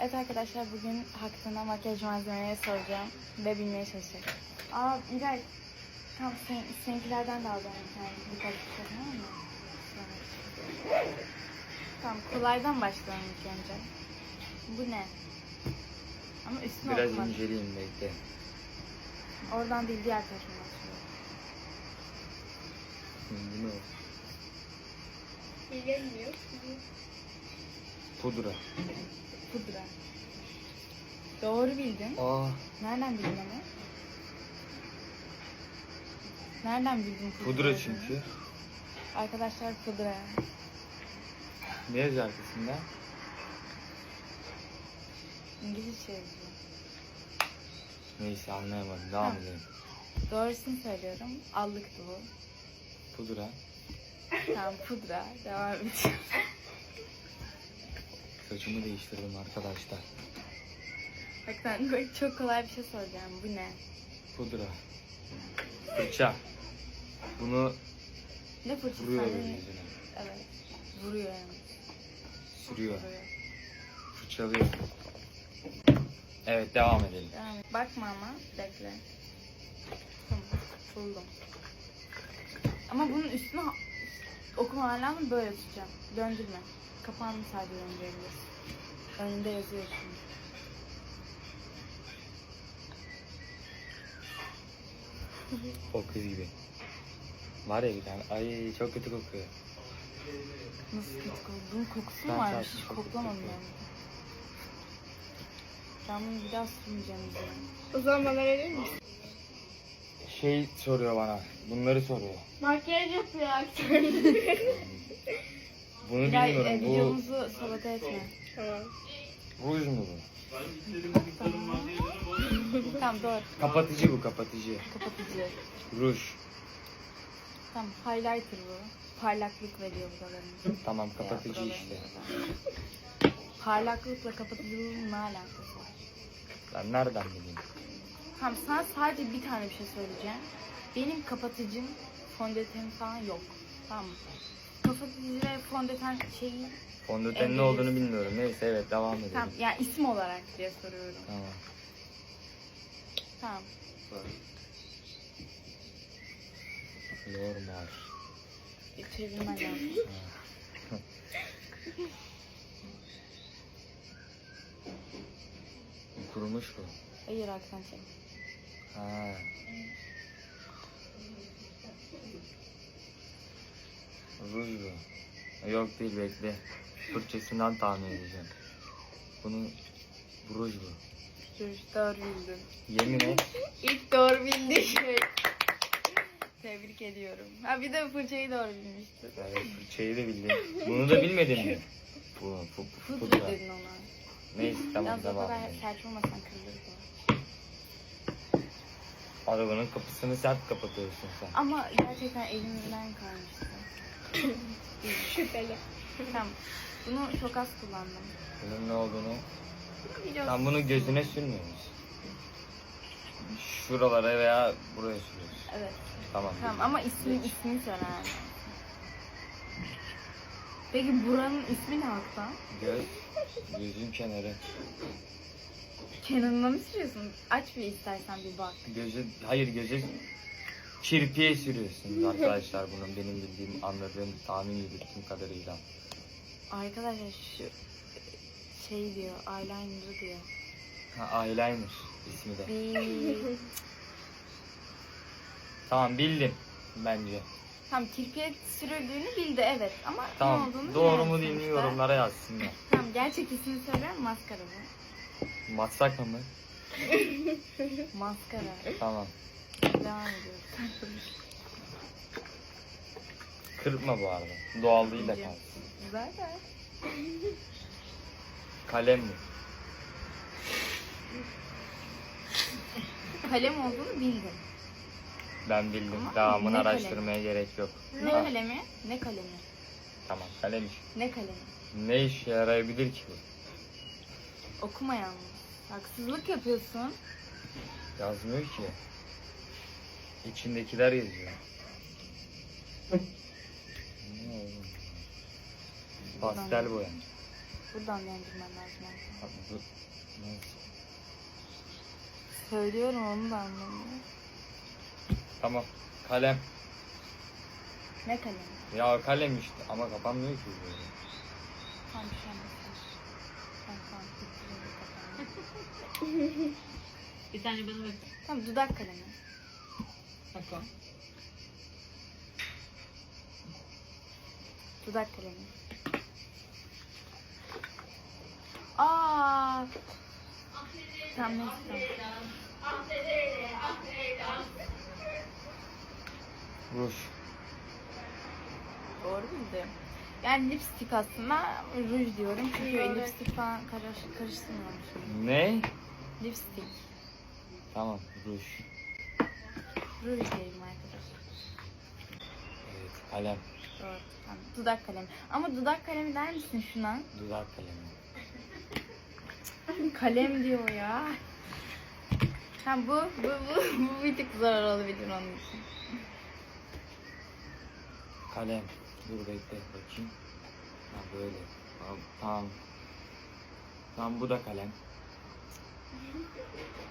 Evet arkadaşlar bugün hakkında makyaj malzemeleri soracağım ve bilmeye çalışacağım. Aa İlay, tam sen, seninkilerden de alacağım bir tane birkaç bir şey tamam mı? Tamam kolaydan başlayalım ilk önce. Bu ne? Ama üstüne Biraz okumadım. inceleyeyim bekle. Oradan değil diğer tarafından başlıyor. Bu ne? Bilemiyor. Pudra. Pudra. Doğru bildin. Aa, Nereden bildin ama? Nereden bildin pudra olduğunu? çünkü. Arkadaşlar pudra. Ne yazıyor arkasında? İngilizce yazıyor. Neyse anlayamadım. Devam Ha. edelim. Doğrusunu söylüyorum. Allıktı bu. Pudra. Tamam pudra. Devam ediyorum. Saçımı değiştirdim arkadaşlar. Bak bak çok kolay bir şey soracağım. Bu ne? Pudra. Fırça. Bunu Ne fırçası? vuruyor böyle ne? yüzüne. Evet. Vuruyor yani. Sürüyor. Vuruyor. Fırçalıyor. Evet devam edelim. Et. Bakma ama. Bekle. Tamam. Buldum. Ama bunun üstüne ha- okuma hala mı böyle tutacağım? Döndürme. Kapağını sadece döndürebilirsin. Önünde yazıyor şimdi. O kız gibi. Var ya bir tane. Ay çok kötü kokuyor. Nasıl kötü kokuyor? Bunun kokusu mu Ben varmış? Hiç kokusu koklamadım kokuyorum. ben. Ben bunu bir daha sürmeyeceğim. O zaman bana verir misin? Şey soruyor bana. Bunları soruyor. Makyaj yapıyor aktör. Bunu e, bilmiyorum. Bu videomuzu sabote etme. tamam. ruj mu bu? tamam doğru. Kapatıcı bu kapatıcı. Kapatıcı. Ruj. Tamam highlighter bu. Parlaklık veriyor buralarına. Tamam Veya kapatıcı buralarına işte. Parlaklıkla kapatıcılığın ne alakası var? Ben nereden bileyim? Tamam sana sadece bir tane bir şey söyleyeceğim. Benim kapatıcım fondötenim falan yok. Tamam mı? Kapatıcı ve fondöten şeyi Fondöten ne olduğunu bilmiyorum. Neyse evet devam edelim. tamam yani isim olarak diye soruyorum. Tamam. Tamam. Normal. Çevirmen lazım. Kurumuş bu. Hayır aksan çek. Ha. Ruj bu. Yok değil bekle. Fırçasından tahmin edeceğim. Bunu bu ruj bu. Dur doğru bildin. Yemin et. İlk doğru bildiğin şey. Tebrik ediyorum. Ha bir de fırçayı doğru bilmiştin. Evet fırçayı da bildim. Bunu da bilmedin mi? Bu, bu, bu, bu Pudra da. dedin ona. Neyse tamam Yalnız o devam kadar edelim. sert olmasan kırılırdı. Arabanın kapısını sert kapatıyorsun sen. Ama gerçekten elimden kaymıştı. Şüpheli. tamam. Bunu çok az kullandım. Bunun ne olduğunu Biliyorsun. Sen bunu gözüne sürmüyor musun? Şuralara veya buraya sürüyorsun. Evet. Tamam. Tamam ama ismi ismini söyle yani. Peki buranın ismi ne Haktan? Göz, gözün kenarı. Kenan'ına mı sürüyorsun? Aç bir istersen bir bak. Gözü, hayır gözü kirpiye sürüyorsunuz arkadaşlar bunun benim bildiğim, anladığım, tahmin yürüttüğüm kadarıyla. Arkadaşlar şu şey diyor, eyeliner diyor. Ha, eyeliner ismi de. Bir... Tamam bildim bence. Tam kirpiye sürüldüğünü bildi evet ama ne Tamam olduğunu doğru mu değil mi yorumlara yazsınlar. Tamam gerçek ismini söyler maskara bu. Masak mı? Maskara. Tamam. Devam ediyoruz. Kırpma bu arada. Doğallığıyla kalsın. Zaten. Kalem mi? Kalem olduğunu bildim. Ben bildim. Ama Devamını ne kalemi? araştırmaya gerek yok. Ne Ha, kalemi? Ne kalemi? Tamam kalem iş. Ne kalemi? Ne işe yarayabilir ki bu? Okuma yalnız. Haksızlık yapıyorsun. Yazmıyor ki. İçindekiler yazıyor. ne oğlum? Pastel boya. Buradan döndürmen lazım. artık. Bak bu. Neyse. Söylüyorum onu da anlamıyor. Tamam. Kalem. Ne kalemi? Ya kalem işte ama kapanmıyor ki böyle. Tam bir şey. Tamam tamam. bitti, kapandı. Bir tane bana bak. Tamam dudak kalemi. Bak Dudak kalemi. Aa. Tamam neyse tamam. Ruj. Doğru bildim. Yani lipstick aslında ruj diyorum çünkü lipstick falan karış, karıştırmıyormuşum. Ne? Lipstick. Tamam ruj. Ruj diyelim arkadaşlar. Evet kalem. Doğru. Tamam. Dudak kalemi. Ama dudak kalemi der misin şuna? Dudak kalemi. Kalem diyor ya. Ha bu, bu, bu, bu bir tık zor olabilir onun için. Kalem. Dur bekle bakayım. Ha böyle. Tamam. Tamam. Tamam bu da kalem.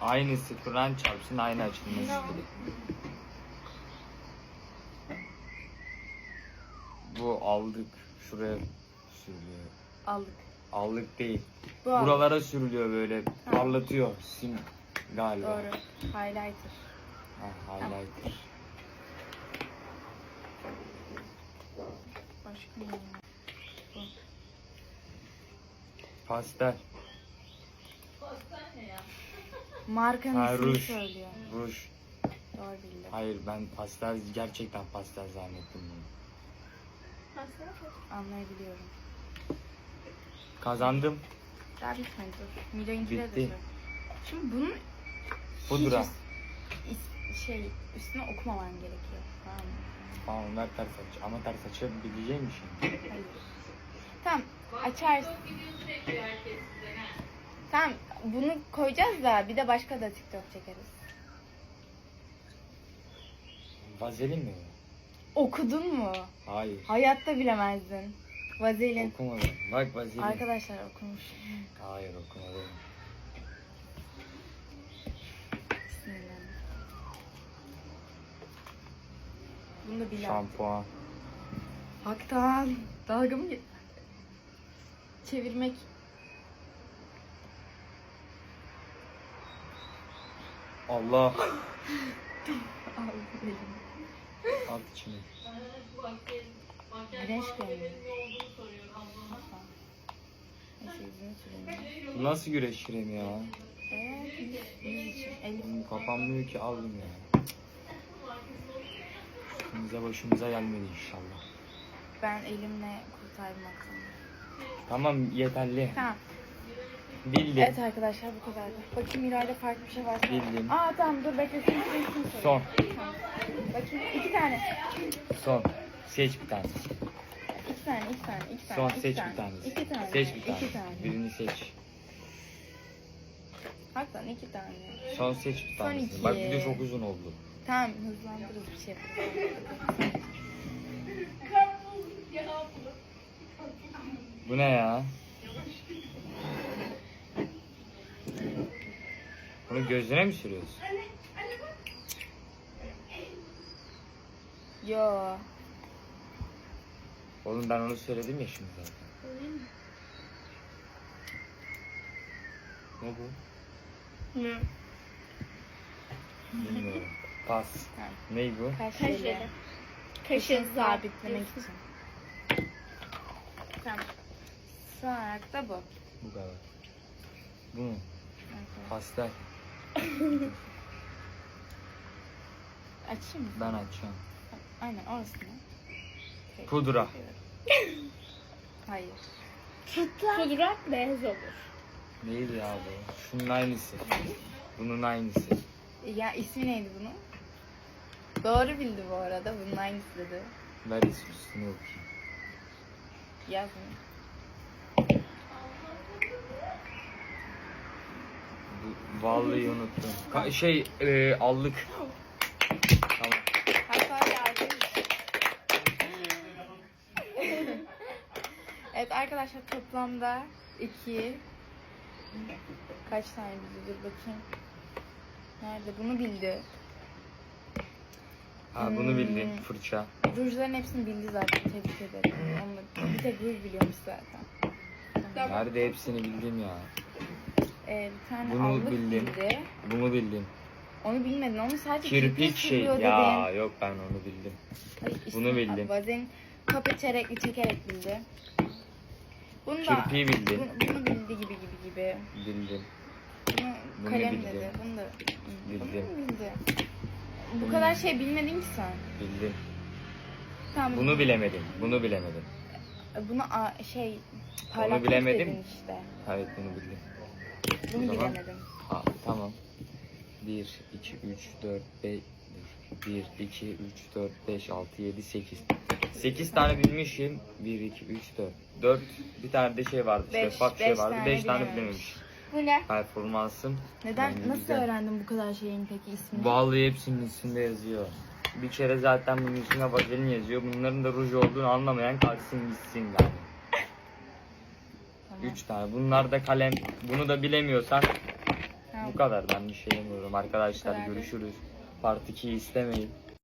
Aynısı Kur'an çarpsın aynı açılması gerekiyor. Bu aldık. Şuraya sürülüyor. Aldık. Aldık değil. Bu aldık. Buralara sürülüyor böyle. Parlatıyor. Sim galiba. Doğru. Highlighter. Ha, highlighter. Başka ne var? Pastel. Markanın Ha, ismini ruj. söylüyor. Ruj. Doğru bildim. Hayır ben pastel gerçekten pastel zannettim bunu. Anlayabiliyorum. Kazandım. Daha bitmedi dur. Milo'yinkileri de Bitti. Şimdi bunun Pudra. hiç is- şey üstüne okumaman gerekiyor. Tamam mı? Tamam ver ters aç. Ama ters açabileceğim mi şimdi? Hayır. Tamam açarsın. Tamam bunu koyacağız da bir de başka da TikTok çekeriz. Vazelin mi? Okudun mu? Hayır. Hayatta bilemezdin. Vazelin. Okumadım. Bak vazelin. Arkadaşlar okumuş. Hayır okumadım. Bunu da bilen. Şampuan. Haktan. Dalga mı? Çevirmek. Allah. Aldım elimi. At içine. Güneş. Bu nasıl güreş kremi ya? Evet. Elif. Bunun kapanmıyor ki aldım ya. Üstümüze başımıza gelmedi inşallah. Ben elimle kurtarmak Tamam yeterli. Tamam. Bildim. Evet arkadaşlar bu kadar. Bakayım İlayda farklı bir şey varsa. Bildim. Aa tamam dur bekle. Şunu şunu şunu söyle. Son. Bakayım iki tane. Son. Seç bir tane. İki tane, iki tane, iki tane. Son iki seç tane, bir tane. İki tane. Seç bir tane. İki tane. Birini seç. Hakikaten iki tane. Son seç bir Son tanesini. iki. Bak video çok uzun oldu. Tamam hızlandırırız bir şey. Bu ne ya? Bunu gözüne mi sürüyorsun? Yo. Oğlum ben onu söyledim ya şimdi zaten. Ne bu? Ne? Bilmiyorum. Pas. Tamam. Ney bu? Kaşeli. Kaşeli. Kaşın sabitlemek için. Tamam. Son olarak da bu. Bu kadar. Bu mu? Arkadaşlar. Pastel. Açayım mı? Ben açacağım. Aynen orasını. Pudra. Hayır. Pudra beyaz olur. Neydi ya bu? Şunun aynısı. Bunun aynısı. Ya ismi neydi bunun? Doğru bildi bu arada. Bunun aynısı dedi. Üstünü okuyayım. Yazmıyor. Bu, vallahi unuttum. Ka- şey e, allık. Tamam. Hatta yardım. evet arkadaşlar toplamda iki kaç tane bildi dur bakayım. Nerede? Bunu bildi. Ha bunu Hmm. bildin fırça. Rujların hepsini bildi zaten. Tebrik ederim. Onu, bir tek ruj biliyormuş zaten. Nerede hepsini bildim ya. Ee, bir tane Bunu allık bildim. bildi. Bunu bildim. Onu bilmedin. Onu sadece Kirpik şey sürüyor ya dedin. yok ben onu bildim. Ay, bunu ismi- bildim. Bazen kapı çerekli çekerek bildi. Bunu da Kirpiği bildim. bunu, bunu bildi gibi gibi gibi. Bildim. Bunu, Bunu kalem bildim. dedi. Bunu da Bildim. Bunu bildi. Bu kadar şey bilmedin ki sen. Bildim. Tamam. Bunu bilemedim. Bunu bilemedim. Bunu a- şey parlaklık bilemedim. dedin işte. Evet bunu bildim. Bunu zaman- bilemedim. Ha, tamam. 1, 2, 3, 4, 5, 1, 2, 3, 4, 5, 6, 7, 8. 8 tane bilmişim. 1, 2, 3, 4. 4 bir tane de şey vardı. Beş- şeffaf şey beş vardı. tane 5 tane bilememiş. bilememiş. Bu ne? Performansım. Neden? bence nasıl güzel. öğrendin bu kadar şeyin peki ismini? Vallahi hepsinin üstünde yazıyor. Bir kere zaten bunun üstüne vazelin yazıyor. Bunların da ruj olduğunu anlamayan kalksın gitsin yani. Tamam. 3 tane. Bunlar da kalem. Bunu da bilemiyorsan Ha, bu kadar. Ben bir şey demiyorum. Arkadaşlar görüşürüz. Part 2'yi istemeyin.